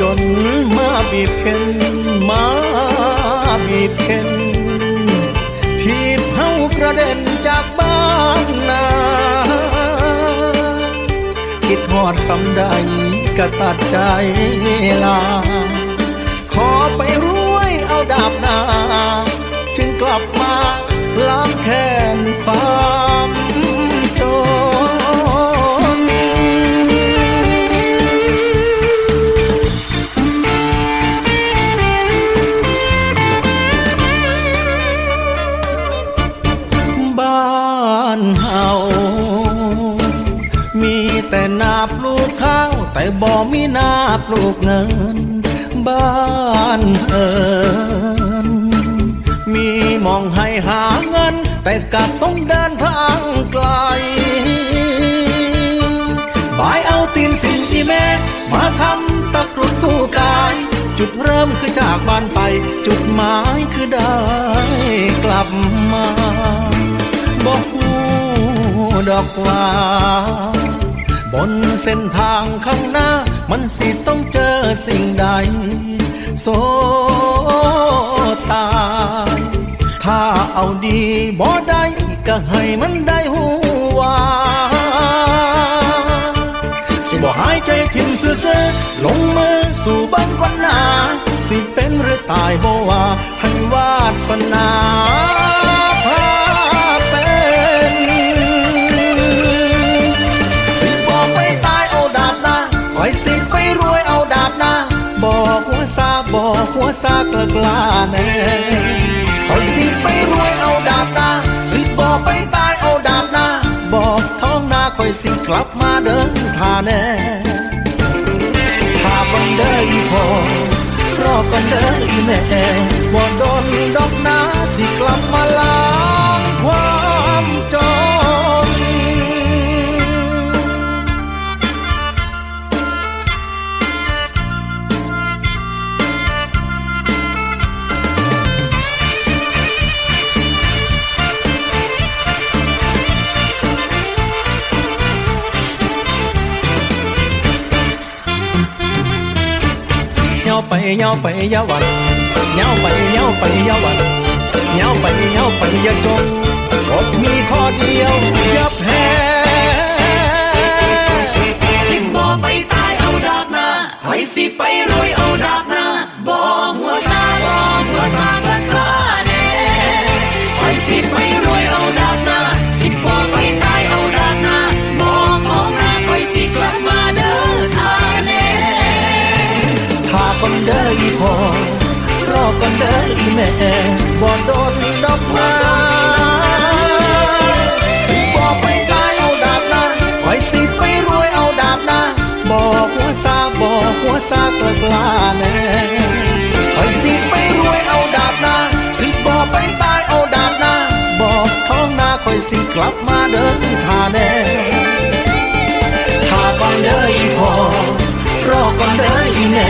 จนมาบีบเข็นมาบีบเข็นทีบเฮากระเด็นจากบ้าน อดสำใดก็ตัดใจลา ขอไปรวยเอาดาบหนาาวแต่บ่มีนาปลูกเงิน บ้านเอินมีมองให้หาเงิน แต่กลับต้องเดินทางไกลบายเอาตีนสิ่งที่แม่ มาทำตะกรุดคู่กาย จุดเริ่มคือจากบ้านไป จุดหมายคือได้กลับมาบอกหูดอกว่า บนเส้นทางข้างหน้า มันสิต้องเจอสิ่งใดโซตา ถ้าเอาดีบ่ได้ก็ให้มันได้หูว่า สิบ่หายใจทิ่มเสื้อลงมือสู่บังก่อนหนา สิเป็นหรือตายบ่ว่าให้วาสนา บอกหัวซากละกลาแน่คอยสิไปรวยเอาดาบหน้าสิบอกไปตายเอาดาบหน้าบอกท้องนาคอยสิกลับมาเดินทาแน่ถ้าบันเดินพอรอกันเดินแม่ เหยาไปเหยาไปยาวันเหยาไปเหยาไปยาวันเหยาไปเหยาไปยาจนกบมีข้อเดียวยับแพ้สิบบ่ไปตายเอาดาบนาคอยสิไป เด้ออีพอรอคนเด้ออีแม่บ่โดนดอกม้สิบอกไปตายเอาดาบนาคอยสิไปรวยเอาดาบนาบอกหัวซาบอกหัวซากละกล้าแน่คอยสิไปรวยเอาดาบนาสิบอกไปตายเอาดาบนาบอกท้องนาคอยสิกลับมาเดินทาแน่ถ้าก่อนเด้ออีพอรอก่อนเด้ออีแม่